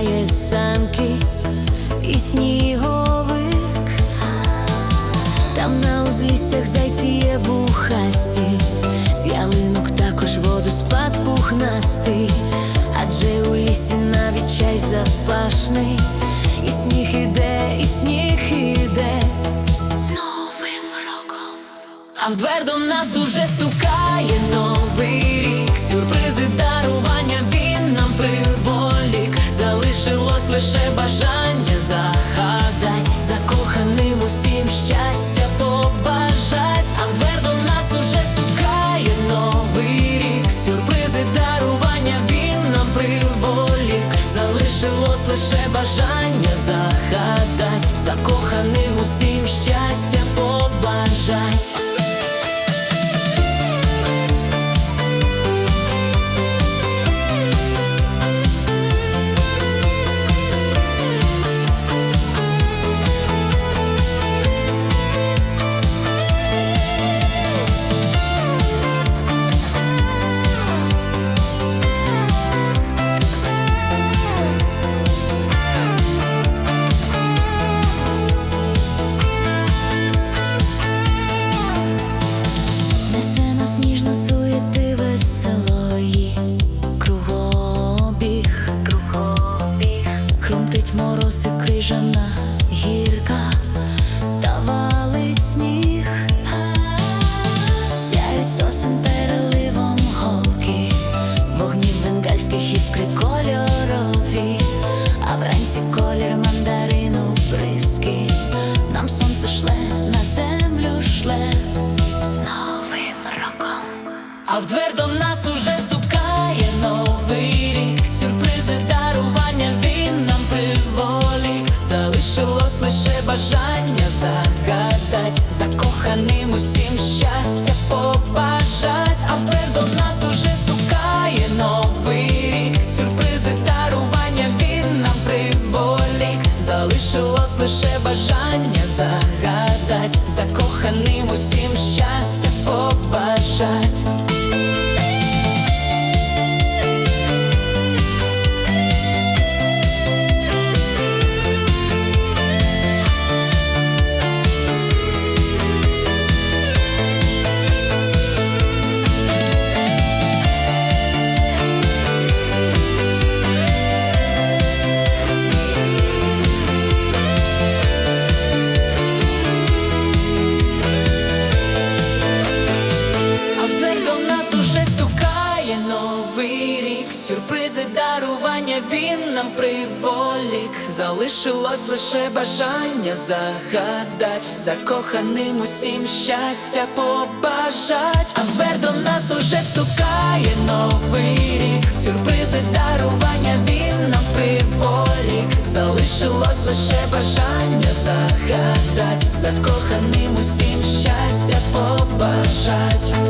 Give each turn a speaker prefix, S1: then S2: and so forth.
S1: Має санки і сніговик, там на узліссях зайці є вухасті, з ялинок також водоспад пухнастий, адже у лісі навіть чай запашний, і сніг іде, і сніг іде. З новим роком, а в двер до нас уже стукає новий рік, сюрпризи дарування він нам привів. Лише бажання загадать, закоханим усім щастя побажать. А в двер до нас уже стукає новий рік. Сюрпризи дарування він нам приволік. Залишилось лише бажання загадать, закоханим усім щастя ніжно суєти веселої кругобіг, кругобіг, Хрумтить мороз і крижана гірка Та валить сніг. Сяють сосен лише бажання загадать, закоханим усім Це дарування він нам приволік, залишилось лише бажання загадать, закоханим усім щастя побажать, а вверх до нас уже стукає новий рік, сюрпризи, дарування він нам приволік, залишилось лише бажання загадать, закоханим усім щастя побажать.